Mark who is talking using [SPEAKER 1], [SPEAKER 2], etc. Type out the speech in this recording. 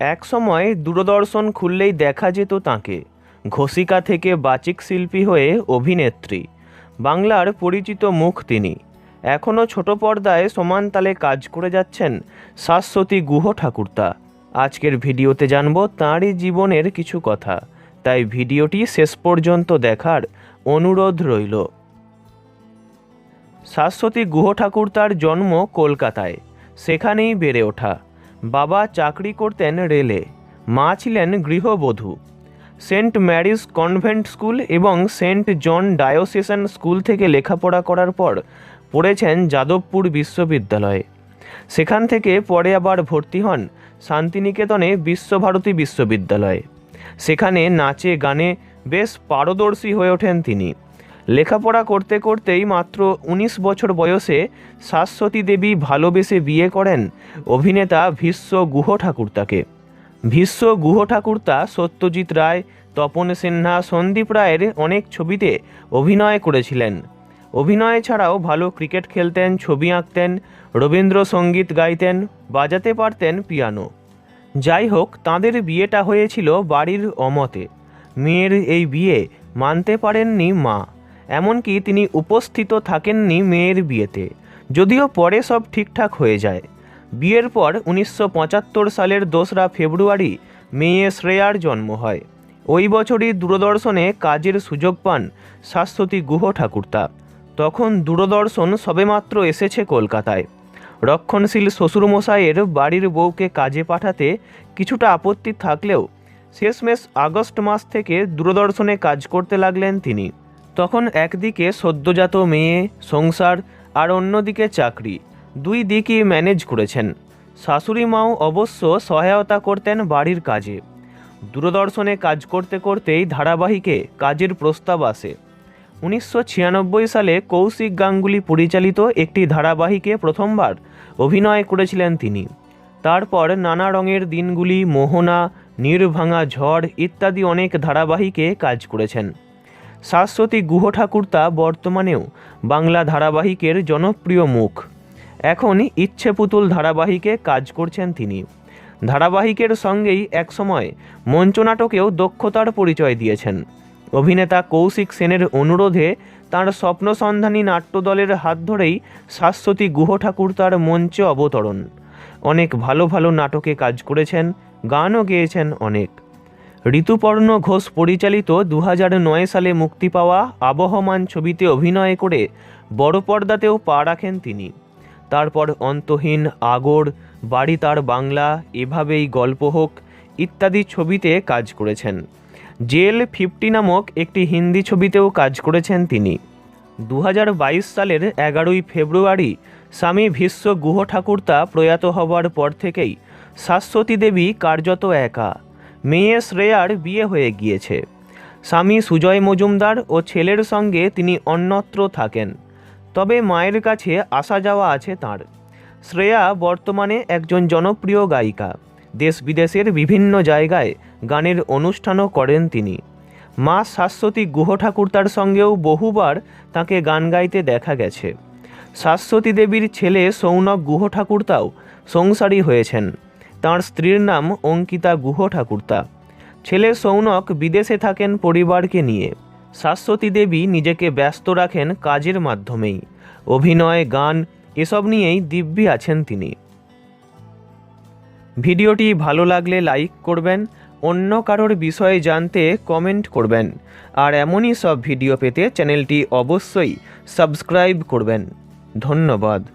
[SPEAKER 1] এক সময় দূরদর্শন খুললেই দেখা যেত তাঁকে। ঘোষিকা থেকে বাচিক শিল্পী হয়ে অভিনেত্রী। বাংলার পরিচিত মুখ তিনি। এখনও ছোট পর্দায় সমান তালে কাজ করে যাচ্ছেন শাশ্বতী গুহ ঠাকুরতা। আজকের ভিডিওতে জানব তাঁরই জীবনের কিছু কথা। তাই ভিডিওটি শেষ পর্যন্ত দেখার অনুরোধ রইল। শাশ্বতী গুহ ঠাকুরতার জন্ম কলকাতায়। সেখানেই বেড়ে ওঠা। বাবা চাকরি করতেন রেলে। মা ছিলেন গৃহবধূ। সেন্ট ম্যারিজ কনভেন্ট স্কুল এবং সেন্ট জন ডায়োসেশন স্কুল থেকে লেখাপড়া করার পর পড়েছেন যাদবপুর বিশ্ববিদ্যালয়ে। সেখান থেকে পরে আবার ভর্তি হন শান্তিনিকেতনে বিশ্বভারতী বিশ্ববিদ্যালয়ে। সেখানে নাচে গানে বেশ পারদর্শী হয়ে ওঠেন তিনি। লেখাপড়া করতে করতেই মাত্র উনিশ বছর বয়সে শাশ্বতী দেবী ভালোবেসে বিয়ে করেন অভিনেতা ভীষ্ম গুহ ঠাকুরতাকে। ভীষ্ম গুহ ঠাকুরতা সত্যজিৎ রায়, তপন সিনহা, সন্দীপ রায়ের অনেক ছবিতে অভিনয় করেছিলেন। অভিনয় ছাড়াও ভালো ক্রিকেট খেলতেন, ছবি আঁকতেন, রবীন্দ্রসঙ্গীত গাইতেন, বাজাতে পারতেন পিয়ানো। যাই হোক, তাঁদের বিয়েটা হয়েছিল বাড়ির অমতে। মেয়ের এই বিয়ে মানতে পারেননি মা। এমনকি তিনি উপস্থিত থাকেননি মেয়ের বিয়েতে, যদিও পরে সব ঠিকঠাক হয়ে যায়। বিয়ের পর উনিশশো পঁচাত্তর সালের দোসরা ফেব্রুয়ারি মেয়ে শ্রেয়ার জন্ম হয়। ওই বছরই দূরদর্শনে কাজের সুযোগ পান শাশ্বতী গুহ ঠাকুরতা। তখন দূরদর্শন সবেমাত্র এসেছে কলকাতায়। রক্ষণশীল শ্বশুরমশাইয়ের বাড়ির বউকে কাজে পাঠাতে কিছুটা আপত্তি থাকলেও শেষমেশ আগস্ট মাস থেকে দূরদর্শনে কাজ করতে লাগলেন তিনি। তখন একদিকে সদ্যজাত মেয়ে, সংসার আর অন্যদিকে চাকরি। দুই দিকই ম্যানেজ করেছেন। শাশুড়ি মাও অবশ্য সহায়তা করতেন বাড়ির কাজে। দূরদর্শনে কাজ করতে করতেই ধারাবাহিকে কাজের প্রস্তাব আসে। উনিশশো ছিয়ানব্বই সালে কৌশিক গাঙ্গুলি পরিচালিত একটি ধারাবাহিকে প্রথমবার অভিনয় করেছিলেন তিনি। তারপর নানা রঙের দিনগুলি, মোহনা, নির্ভাঙা ঝড় ইত্যাদি অনেক ধারাবাহিকে কাজ করেছেন। শাশ্বতী গুহ ঠাকুরতা বর্তমানেও বাংলা ধারাবাহিকের জনপ্রিয় মুখ। এখন ইচ্ছে পুতুল ধারাবাহিকে কাজ করছেন তিনি। ধারাবাহিকের সঙ্গেই একসময় মঞ্চনাটকেও দক্ষতার পরিচয় দিয়েছেন। অভিনেতা কৌশিক সেনের অনুরোধে তাঁর স্বপ্নসন্ধানী নাট্যদলের হাত ধরেই শাশ্বতী গুহ ঠাকুর তার মঞ্চে অবতরণ। অনেক ভালো ভালো নাটকে কাজ করেছেন, গানও গেয়েছেন অনেক। ঋতুপর্ণ ঘোষ পরিচালিত দু নয় সালে মুক্তি পাওয়া আবহমান ছবিতে অভিনয় করে বড় পর্দাতেও পা রাখেন তিনি। তারপর অন্তহীন আগর, বাড়ি তার বাংলা, এভাবেই গল্প হোক, ইত্যাদি ছবিতে কাজ করেছেন। জেল ফিফটি নামক একটি হিন্দি ছবিতেও কাজ করেছেন তিনি। দু হাজার বাইশ সালের এগারোই ফেব্রুয়ারি স্বামী ভীষ্ম গুহ ঠাকুরতা প্রয়াত হবার পর থেকেই শাশ্বতী দেবী কার্যত একা। মেয়ে শ্রেয়ার বিয়ে হয়ে গিয়েছে। স্বামী সুজয় মজুমদার ও ছেলের সঙ্গে তিনি অন্যত্র থাকেন। তবে মায়ের কাছে আসা যাওয়া আছে তার। শ্রেয়া বর্তমানে একজন জনপ্রিয় গায়িকা। দেশ বিদেশের বিভিন্ন জায়গায় গানের অনুষ্ঠানও করেন তিনি। মা শাশ্বতী গুহ ঠাকুরতার সঙ্গেও বহুবার তাকে গান গাইতে দেখা গেছে। শাশ্বতী দেবীর ছেলে সৌনক গুহ ঠাকুরতাও সংসারী হয়েছেন। তাঁর স্ত্রীর নাম অঙ্কিতা গুহ ঠাকুরতা। ছেলে সৌনক বিদেশে থাকেন পরিবারকে নিয়ে। শাশ্বতী দেবী নিজেকে ব্যস্ত রাখেন কাজের মাধ্যমেই। অভিনয়, গান, এসব নিয়েই দিব্যি আছেন তিনি। ভিডিওটি ভালো লাগলে লাইক করবেন, অন্য কারোর বিষয়ে জানতে কমেন্ট করবেন, আর এমনই সব ভিডিও পেতে চ্যানেলটি অবশ্যই সাবস্ক্রাইব করবেন। ধন্যবাদ।